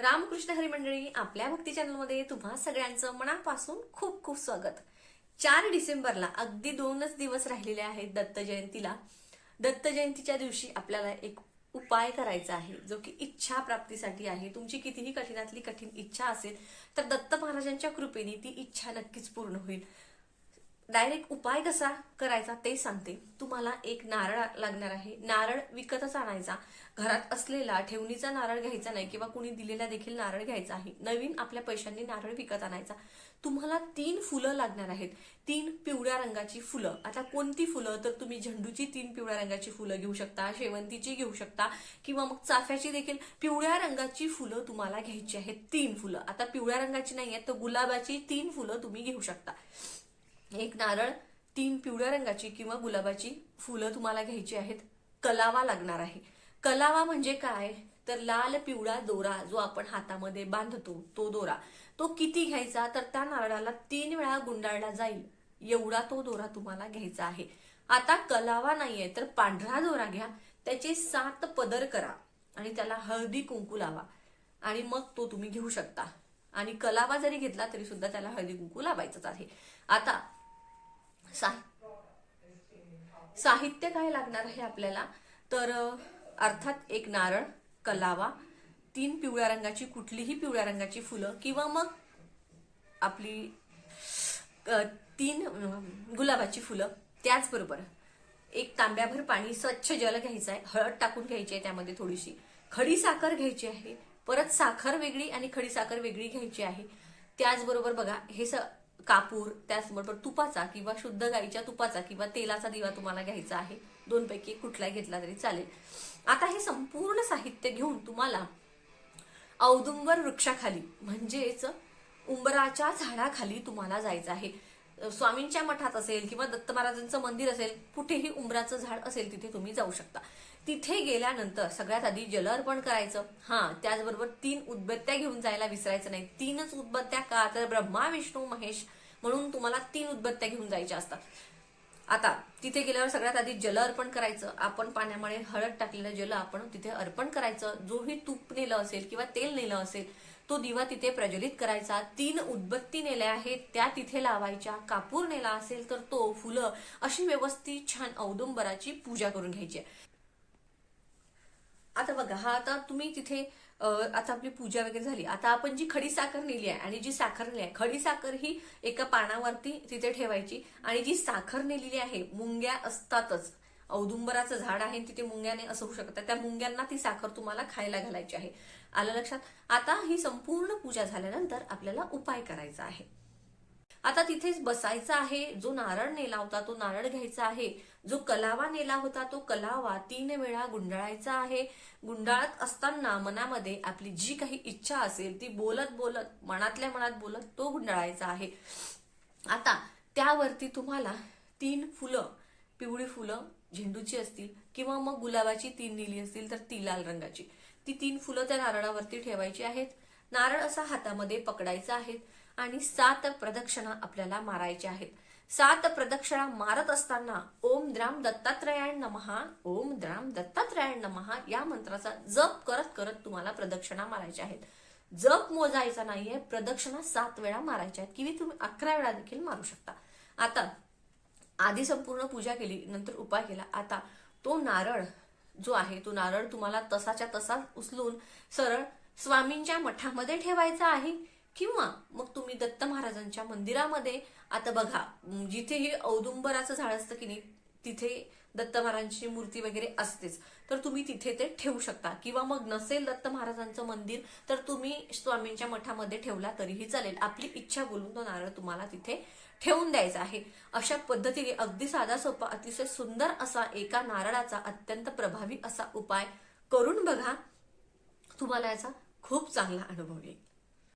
रामकृष्ण हरी मंडळी आपल्या भक्ती चॅनलमध्ये तुम्हा सगळ्यांचं मनापासून खूप खूप स्वागत. चार डिसेंबरला अगदी दोनच दिवस राहिलेले आहेत दत्त जयंतीला. दत्त जयंतीच्या दिवशी आपल्याला एक उपाय करायचा आहे जो की इच्छा प्राप्तीसाठी आहे. तुमची कितीही कठीणातली कठीण इच्छा असेल तर दत्त महाराजांच्या कृपेने ती इच्छा नक्कीच पूर्ण होईल. डायरेक्ट उपाय कसा करायचा ते सांगते. तुम्हाला एक नारळ लागणार आहे. नारळ विकतच आणायचा. घरात असलेला ठेवणीचा नारळ घ्यायचा नाही किंवा कुणी दिलेला देखील नारळ घ्यायचा आहे. नवीन आपल्या पैशांनी नारळ विकत आणायचा. तुम्हाला तीन फुलं लागणार आहेत. तीन पिवळ्या रंगाची फुलं. आता कोणती फुलं? तर तुम्ही झेंडूची तीन पिवळ्या रंगाची फुलं घेऊ शकता शेवंतीची घेऊ शकता किंवा मग चाफ्याची देखील पिवळ्या रंगाची फुलं तुम्हाला घ्यायची आहेत तीन फुलं. आता पिवळ्या रंगाची नाही आहेत तर गुलाबाची तीन फुलं तुम्ही घेऊ शकता. एक नारळ तीन पिवळ्या रंगाची किंवा गुलाबाची फुलं तुम्हाला घ्यायची आहेत. कलावा लागणार आहे. कलावा म्हणजे काय? तर लाल पिवळा दोरा जो आपण हातामध्ये बांधतो तो दोरा. तो किती घ्यायचा? तर त्या नारळाला तीन वेळा गुंडाळला जाईल. एवढा तो दोरा तुम्हाला घ्यायचा आहे. आता कलावा नाहीये तर पांढरा दोरा घ्या. त्याचे सात पदर करा आणि त्याला हळदी कुंकू लावा. आणि मग तो तुम्ही घेऊ शकता. आणि कलावा जरी घेतला तरी सुद्धा त्याला हळदी कुंकू लावायचंच आहे. आता सा- साहित्य काय लागणार आहे आपल्याला? तर अर्थात एक नारळ कलावा तीन पिवळ्या रंगाची कुठलीही पिवळ्या रंगाची फुलं किंवा मग आपली तीन गुलाबाची फुलं त्याचबरोबर एक तांब्याभर पाणी स्वच्छ जल घ्यायचं आहे हळद टाकून घ्यायची आहे त्यामध्ये थोडीशी खडी साखर घ्यायची आहे परत साखर वेगळी आणि खडी साखर वेगळी घ्यायची आहे. त्याचबरोबर बघा हे स कापूर त्याचबरोबर तुपाचा किंवा शुद्ध गाईच्या तुपाचा किंवा तेलाचा दिवा तुम्हाला घ्यायचा आहे. दोनपैकी कुठलाही घेतला तरी चालेल. आता हे संपूर्ण साहित्य घेऊन तुम्हाला औदुंबर वृक्षाखाली म्हणजेच उंबराच्या झाडाखाली तुम्हाला जायचं आहे. स्वामींच्या मठात असेल किंवा दत्त महाराजांचं मंदिर असेल कुठेही उंबराचं झाड असेल तिथे तुम्ही जाऊ शकता. तिथे गेल्यानंतर सगळ्यात आधी जल अर्पण करायचं. हा त्याचबरोबर तीन उदबत्त्या घेऊन जायला विसरायचं नाही. तीनच उदबत्त्या का? तर ब्रह्मा विष्णू महेश म्हणून तुम्हाला तीन उदबत्त्या घेऊन जायच्या असतात. आता तिथे गेल्यावर सगळ्यात आधी जल अर्पण करायचं. आपण पाण्यामध्ये हळद टाकलेलं जल आपण तिथे अर्पण करायचं. जोही तूप नेलं असेल किंवा तेल नेलं असेल तो दिवा तिथे प्रज्वलित करायचा. तीन उदबत्ती नेल्या आहेत त्या तिथे लावायच्या. कापूर नेला असेल तर तो फुलं अशी व्यवस्थित छान औदुंबराची पूजा करून घ्यायची आहे. बघा हा आता तुम्ही तिथे आता आपली पूजा वगैरे झाली. आता आपण जी खडी साखर नेली आहे आणि जी साखर नेली आहे खडी साखर ही एका पानावरती तिथे ठेवायची आणि जी साखर नेलेली आहे मुंग्या असतातच. औदुंबराचं झाड आहे तिथे मुंग्याने असं होऊ शकतं. त्या मुंग्यांना ती साखर तुम्हाला खायला घालायची आहे. आलं लक्षात? आता ही संपूर्ण पूजा झाल्यानंतर आपल्याला उपाय करायचा आहे. आता तिथेच बसायचं आहे. जो नारळ नेला होता तो नारळ घ्यायचा आहे. जो कलावा नेला होता तो कलावा तीन वेळा गुंडाळायचा आहे. गुंडाळत असताना मनामध्ये आपली जी काही इच्छा असेल ती बोलत बोलत मनातल्या मनात बोलत तो गुंडाळायचा आहे. आता त्यावरती तुम्हाला तीन फुलं पिवळी फुलं झेंडूची असतील किंवा मग गुलाबाची तीन निली असतील तर ती लाल रंगाची. ती तीन फुलं त्या नारळावरती ठेवायची आहेत. नारळ असा हातामध्ये पकडायचा आहे आणि सात प्रदक्षिणा आपल्याला मारायच्या आहेत. सात प्रदक्षिणा मारत असताना ओम द्राम दत्तात्रयाण नमहा ओम द्राम दत्तात्रयाण नमहा या मंत्राचा जप करत करत तुम्हाला प्रदक्षिणा मारायच्या आहेत. जप मोजायचा नाहीये प्रदक्षिणा सात वेळा मारायच्या आहेत. किंवा तुम्ही अकरा वेळा देखील मारू शकता. आता आधी संपूर्ण पूजा केली नंतर उपाय केला. आता तो नारळ जो आहे तो नारळ तुम्हाला तसाच्या तसा उचलून सरळ स्वामींच्या मठामध्ये ठेवायचा आहे किंवा मग तुम्ही दत्त महाराजांच्या मंदिरामध्ये आता बघा जिथे हे औदुंबराचं झाड असतं की नाही तिथे दत्त महाराजांची मूर्ती वगैरे असतेच. तर तुम्ही तिथे ते ठेवू शकता. किंवा मग नसेल दत्त महाराजांचं मंदिर तर तुम्ही स्वामींच्या मठामध्ये ठेवला तरीही चालेल. आपली इच्छा बोलून तो नारळ तुम्हाला तिथे ठेवून द्यायचा आहे. अशा पद्धतीने अगदी साधा सोपा अतिशय सुंदर असा एका नारळाचा अत्यंत प्रभावी असा उपाय करून बघा. तुम्हाला याचा खूप चांगला अनुभव येईल.